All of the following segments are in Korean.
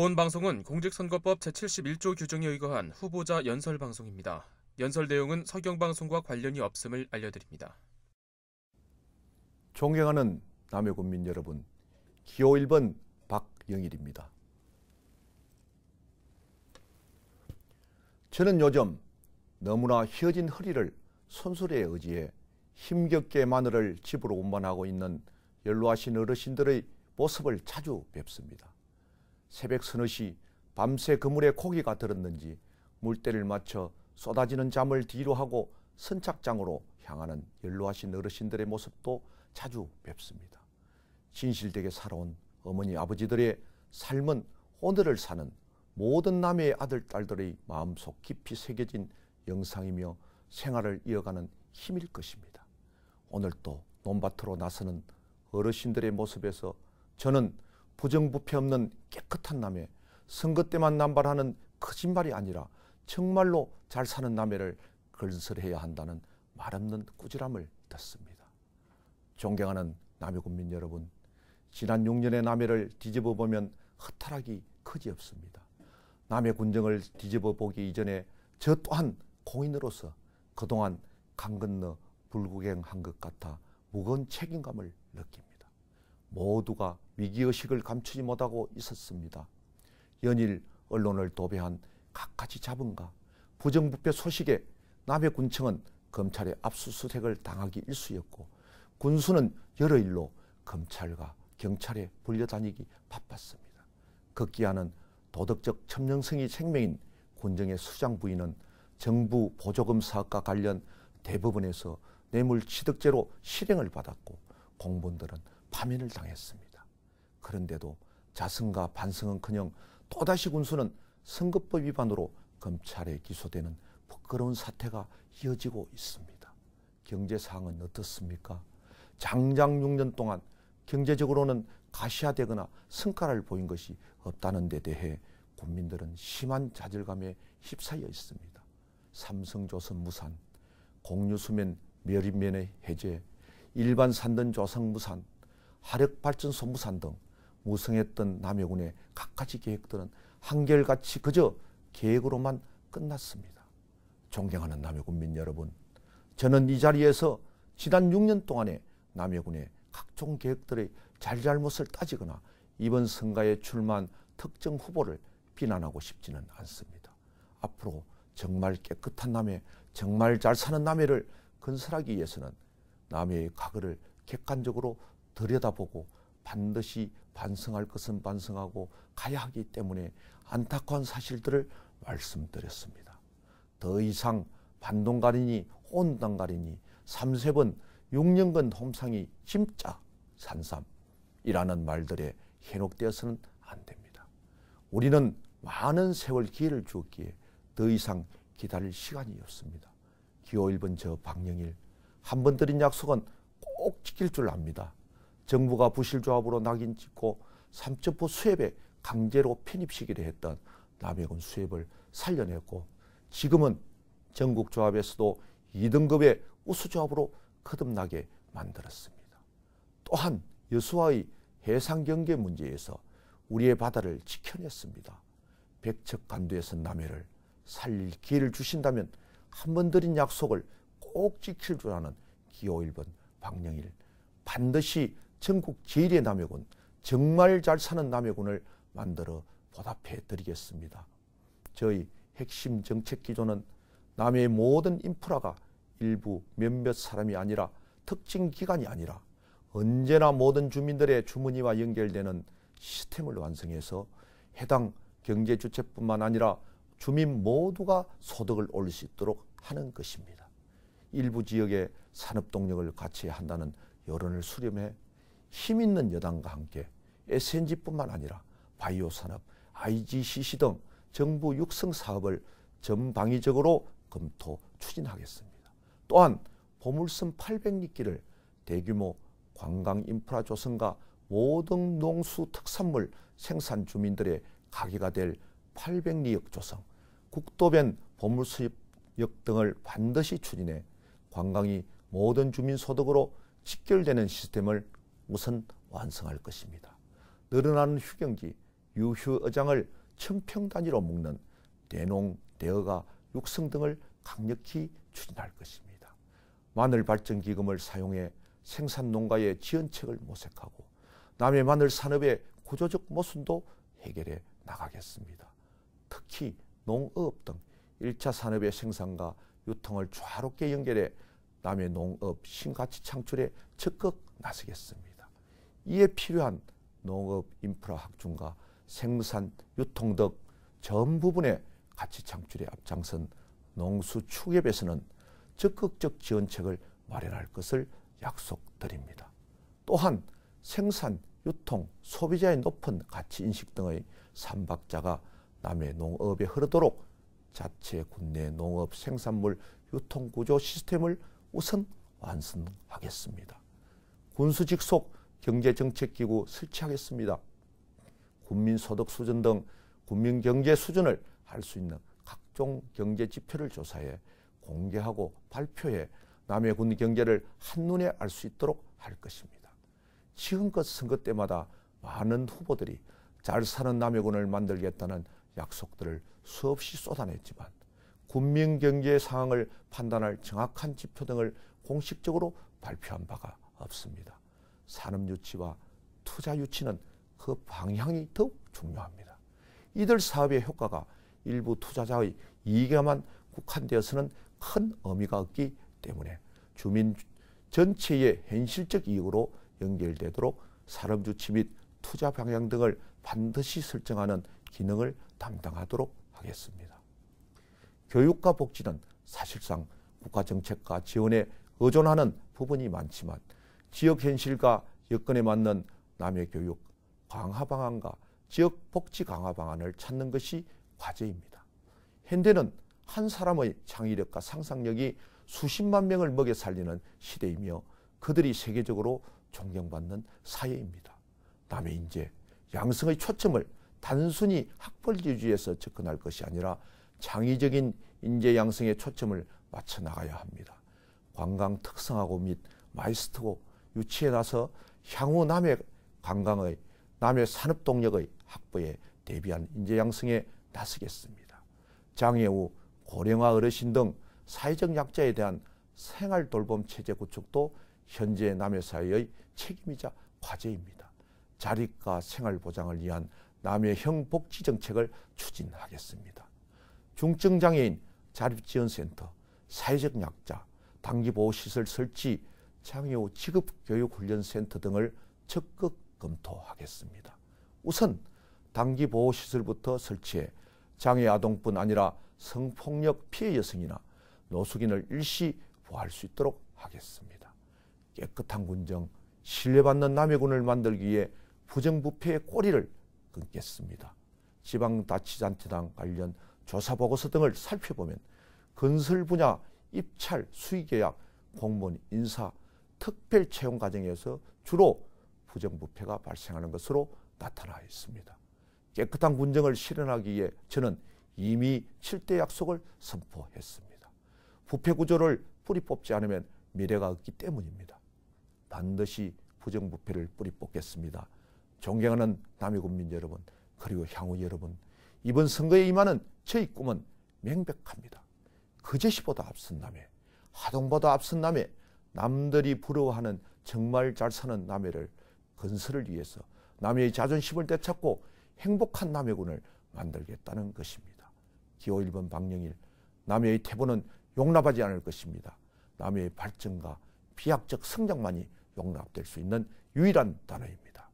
본 방송은 공직선거법 제71조 규정에 의거한 후보자 연설 방송입니다. 연설 내용은 서경방송과 관련이 없음을 알려드립니다. 존경하는 남해 군민 여러분, 기호 1번 박영일입니다. 저는 요즘 너무나 휘어진 허리를 손수레에 의지해 힘겹게 마늘을 집으로 운반하고 있는 연로하신 어르신들의 모습을 자주 뵙습니다. 새벽 서너 시 밤새 그물에 고기가 들었는지 물때를 맞춰 쏟아지는 잠을 뒤로 하고 선착장으로 향하는 연로하신 어르신들의 모습도 자주 뵙습니다. 진실되게 살아온 어머니 아버지들의 삶은 오늘을 사는 모든 남의 아들 딸들의 마음속 깊이 새겨진 영상이며 생활을 이어가는 힘일 것입니다. 오늘 또 논밭으로 나서는 어르신들의 모습에서 저는 부정부패 없는 깨끗한 남해, 선거 때만 남발하는 거짓말이 아니라 정말로 잘 사는 남해를 건설해야 한다는 말없는 꾸지람을 듣습니다. 존경하는 남해 군민 여러분, 지난 6년의 남해를 뒤집어 보면 허탈하기 그지없습니다. 남해 군정을 뒤집어 보기 이전에 저 또한 공인으로서 그동안 강 건너 불구경한 것 같아 무거운 책임감을 느낍니다. 모두가 위기의식을 감추지 못하고 있었습니다. 연일 언론을 도배한 갖가지 잡음과 부정부패 소식에 남해 군청은 검찰의 압수수색을 당하기 일쑤였고 군수는 일로 검찰과 경찰에 불려다니기 바빴습니다. 극기하는 도덕적 첨령성이 생명인 군정의 수장 부인은 정부 보조금 사업과 관련 대법원에서 뇌물 취득죄로 실행을 받았고 공무원들은 파면을 당했습니다. 그런데도 자승과 반성은커녕 또다시 군수는 선거법 위반으로 검찰에 기소되는 부끄러운 사태가 이어지고 있습니다. 경제 상황은 어떻습니까? 장장 6년 동안 경제적으로는 가시화되거나 성과를 보인 것이 없다는 데 대해 국민들은 심한 좌절감에 휩싸여 있습니다. 삼성조선 무산, 공유수면 멸인면의 해제, 일반 산던 조성 무산, 화력발전 소 무산 등 무성했던 남해군의 각가지 계획들은 한결같이 그저 계획으로만 끝났습니다. 존경하는 남해군민 여러분, 저는 이 자리에서 지난 6년 동안의 남해군의 각종 계획들의 잘잘못을 따지거나 이번 선거에 출마한 특정 후보를 비난하고 싶지는 않습니다. 앞으로 정말 깨끗한 남해, 정말 잘 사는 남해를 건설하기 위해서는 남해의 과거를 객관적으로 들여다보고 반드시 반성할 것은 반성하고 가야 하기 때문에 안타까운 사실들을 말씀드렸습니다. 더 이상 반동가리니 혼당가리니 삼세번 6년간 hom상이 진짜 산삼이라는 말들에 현혹되어서는 안 됩니다. 우리는 많은 세월 기회를 주었기에 더 이상 기다릴 시간이 없습니다. 기호 1번 저 박영일 한 번 드린 약속은 꼭 지킬 줄 압니다. 정부가 부실조합으로 낙인 찍고 삼천포 수협에 강제로 편입시키려 했던 남해군 수협을 살려냈고 지금은 전국 조합에서도 2등급의 우수조합으로 거듭나게 만들었습니다. 또한 여수와의 해상 경계 문제에서 우리의 바다를 지켜냈습니다. 백척 간도에서 남해를 살릴 기회를 주신다면 한 번 드린 약속을 꼭 지킬 줄 아는 기호 1번 박영일 반드시 전국 제1의 남해군 정말 잘 사는 남해군을 만들어 보답해 드리겠습니다. 저희 핵심 정책 기조는 남해의 모든 인프라가 일부 몇몇 사람이 아니라 특징 기관이 아니라 언제나 모든 주민들의 주머니와 연결되는 시스템을 완성해서 해당 경제 주체뿐만 아니라 주민 모두가 소득을 올릴 수 있도록 하는 것입니다. 일부 지역의 산업 동력을 같이 한다는 여론을 수렴해 힘 있는 여당과 함께 SNG뿐만 아니라 바이오 산업, IGCC 등 정부 육성 사업을 전방위적으로 검토 추진하겠습니다. 또한 보물섬 800리기를 대규모 관광 인프라 조성과 모든 농수 특산물 생산 주민들의 가게가 될 800리역 조성, 국도변 보물 수입 역 등을 반드시 추진해 관광이 모든 주민 소득으로 직결되는 시스템을 우선 완성할 것입니다. 늘어나는 휴경지, 유휴의장을 천평 단위로 묶는 대농, 대어가, 육성 등을 강력히 추진할 것입니다. 마늘 발전 기금을 사용해 생산 농가의 지원책을 모색하고 남해 마늘 산업의 구조적 모순도 해결해 나가겠습니다. 특히 농업 등 1차 산업의 생산과 유통을 조화롭게 연결해 남해 농업 신가치 창출에 적극 나서겠습니다. 이에 필요한 농업 인프라 확충과 생산, 유통 등 전 부분의 가치 창출에 앞장선 농수 축협에서는 적극적 지원책을 마련할 것을 약속드립니다. 또한 생산, 유통, 소비자의 높은 가치 인식 등의 삼박자가 남의 농업에 흐르도록 자체 국내 농업 생산물 유통 구조 시스템을 우선 완성하겠습니다. 군수직속 경제정책기구 설치하겠습니다. 국민소득 수준 등 국민경제 수준을 알 수 있는 각종 경제 지표를 조사해 공개하고 발표해 남의 군 경제를 한눈에 알 수 있도록 할 것입니다. 지금껏 선거 때마다 많은 후보들이 잘 사는 남해군을 만들겠다는 약속들을 수없이 쏟아냈지만 국민 경제 상황을 판단할 정확한 지표 등을 공식적으로 발표한 바가 없습니다. 산업 유치와 투자 유치는 그 방향이 더욱 중요합니다. 이들 사업의 효과가 일부 투자자의 이익에만 국한되어서는 큰 의미가 없기 때문에 주민 전체의 현실적 이익으로 연결되도록 산업 유치 및 투자 방향 등을 반드시 설정하는 기능을 담당하도록 하겠습니다. 교육과 복지는 사실상 국가 정책과 지원에 의존하는 부분이 많지만 지역 현실과 여건에 맞는 남의 교육 강화 방안과 지역 복지 강화 방안을 찾는 것이 과제입니다. 현대는 한 사람의 창의력과 상상력이 수십만 명을 먹여 살리는 시대이며 그들이 세계적으로 존경받는 사회입니다. 남의 인재, 양성의 초점을 단순히 학벌지주에서 접근할 것이 아니라 창의적인 인재 양성에 초점을 맞춰 나가야 합니다. 관광 특성하고 및 마이스터고 유치에 나서 향후 남의 관광의 남의 산업 동력의 확보에 대비한 인재 양성에 나서겠습니다. 장애 후 고령화 어르신 등 사회적 약자에 대한 생활 돌봄 체제 구축도 현재 남의 사회의 책임이자 과제입니다. 자립과 생활 보장을 위한 남해형 복지 정책을 추진하겠습니다. 중증 장애인 자립지원센터, 사회적 약자, 단기 보호시설 설치, 장애 후 직업교육훈련센터 등을 적극 검토하겠습니다. 우선 단기 보호시설부터 설치해 장애 아동뿐 아니라 성폭력 피해 여성이나 노숙인을 일시 보호할 수 있도록 하겠습니다. 깨끗한 군정, 신뢰받는 남해군을 만들기 위해 부정부패의 꼬리를 끊겠습니다. 지방자치단체당 관련 조사보고서 등을 살펴보면 건설 분야 입찰, 수의계약, 공무원 인사, 특별 채용 과정에서 주로 부정부패가 발생하는 것으로 나타나 있습니다. 깨끗한 군정을 실현하기 위해 저는 이미 7대 약속을 선포했습니다. 부패 구조를 뿌리 뽑지 않으면 미래가 없기 때문입니다. 반드시 부정부패를 뿌리 뽑겠습니다. 존경하는 남해군민 여러분, 그리고 향후 여러분, 이번 선거에 임하는 저희 꿈은 명백합니다. 그제시보다 앞선 남해, 하동보다 앞선 남해, 남들이 부러워하는 정말 잘 사는 남해를 건설을 위해서 남해의 자존심을 되찾고 행복한 남해군을 만들겠다는 것입니다. 기호 1번 방영일, 남해의 태보는 용납하지 않을 것입니다. 남해의 발전과 비약적 성장만이 용납될 수 있는 유일한 단어입니다.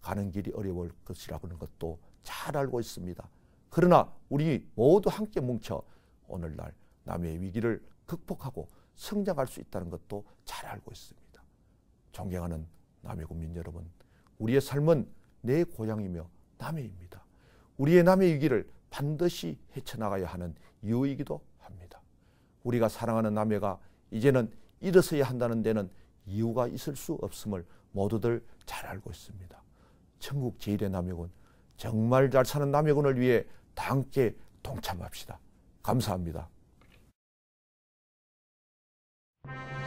가는 길이 어려울 것이라는 것도 잘 알고 있습니다. 그러나 우리 모두 함께 뭉쳐 오늘날 남의 위기를 극복하고 성장할 수 있다는 것도 잘 알고 있습니다. 존경하는 남의 국민 여러분, 우리의 삶은 내 고향이며 남해입니다. 우리의 남의 위기를 반드시 헤쳐나가야 하는 이유이기도 합니다. 우리가 사랑하는 남해가 이제는 일어서야 한다는 데는 이유가 있을 수 없음을 모두들 잘 알고 있습니다. 천국 제1의 남해군, 정말 잘 사는 남해군을 위해 다 함께 동참합시다. 감사합니다. you